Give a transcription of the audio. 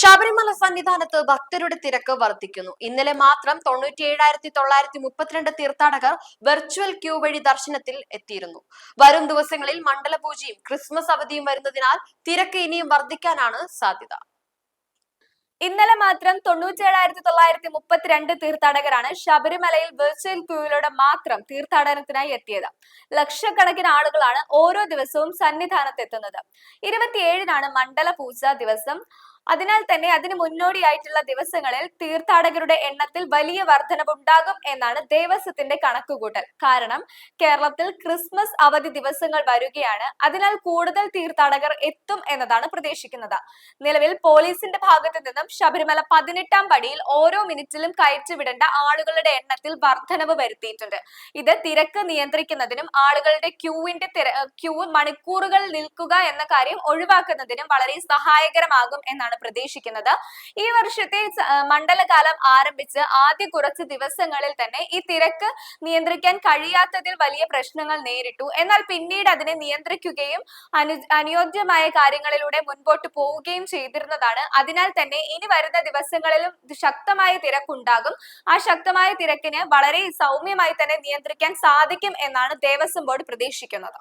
ശബരിമല സന്നിധാനത്ത് ഭക്തരുടെ തിരക്ക് വർദ്ധിക്കുന്നു ഇന്നലെ മാത്രം തൊണ്ണൂറ്റിയേഴായിരത്തി തൊള്ളായിരത്തി മുപ്പത്തിരണ്ട് തീർത്ഥാടകർ വെർച്വൽ ക്യൂ വഴി ദർശനത്തിൽ എത്തിയിരുന്നു. വരും ദിവസങ്ങളിൽ മണ്ഡലപൂജയും ക്രിസ്മസ് അവധിയും വരുന്നതിനാൽ തിരക്ക് ഇനിയും വർദ്ധിക്കാനാണ് സാധ്യത. ഇന്നലെ മാത്രം തൊണ്ണൂറ്റേഴായിരത്തി തൊള്ളായിരത്തി മുപ്പത്തിരണ്ട് തീർത്ഥാടകരാണ് ശബരിമലയിൽ വെർച്വൽ ക്യൂയിലൂടെ മാത്രം തീർത്ഥാടനത്തിനായി എത്തിയത്. ലക്ഷക്കണക്കിന് ആളുകളാണ് ഓരോ ദിവസവും സന്നിധാനത്ത് എത്തുന്നത് ഇരുപത്തിയേഴിനാണ് മണ്ഡല പൂജ ദിവസം. അതിനാൽ തന്നെ അതിന് മുന്നോടിയായിട്ടുള്ള ദിവസങ്ങളിൽ തീർത്ഥാടകരുടെ എണ്ണത്തിൽ വലിയ വർധനവുണ്ടാകും എന്നാണ് ദേവസ്വത്തിന്റെ കണക്കുകൂട്ടൽ. കാരണം കേരളത്തിൽ ക്രിസ്മസ് അവധി ദിവസങ്ങൾ വരികയാണ്. അതിനാൽ കൂടുതൽ തീർത്ഥാടകർ എത്തും എന്നതാണ് പ്രതീക്ഷിക്കുന്നത്. നിലവിൽ പോലീസിന്റെ ഭാഗത്തു നിന്നും ശബരിമല പതിനെട്ടാം പടിയിൽ ഓരോ മിനിറ്റിലും കയറ്റിവിടേണ്ട ആളുകളുടെ എണ്ണത്തിൽ വർധനവ് വരുത്തിയിട്ടുണ്ട്. ഇത് തിരക്ക് നിയന്ത്രിക്കുന്നതിനും ആളുകളുടെ ക്യൂവിന്റെ ക്യൂ മണിക്കൂറുകൾ നിൽക്കുക എന്ന കാര്യം ഒഴിവാക്കുന്നതിനും വളരെ സഹായകരമാകും എന്നാണ് പ്രതീക്ഷിക്കുന്നത്. ഈ വർഷത്തെ മണ്ഡലകാലം ആരംഭിച്ച് ആദ്യ കുറച്ച് ദിവസങ്ങളിൽ തന്നെ ഈ തിരക്ക് നിയന്ത്രിക്കാൻ കഴിയാത്തതിൽ വലിയ പ്രശ്നങ്ങൾ നേരിട്ടു. എന്നാൽ പിന്നീട് അതിനെ നിയന്ത്രിക്കുകയും അനു അനുയോജ്യമായ കാര്യങ്ങളിലൂടെ മുൻപോട്ട് പോവുകയും ചെയ്തിരുന്നതാണ്. അതിനാൽ തന്നെ ഇനി വരുന്ന ദിവസങ്ങളിലും ശക്തമായ തിരക്കുണ്ടാകും. ആ ശക്തമായ തിരക്കിന് വളരെ സൗമ്യമായി തന്നെ നിയന്ത്രിക്കാൻ സാധിക്കും എന്നാണ് ദേവസ്വം ബോർഡ് പ്രതീക്ഷിക്കുന്നത്.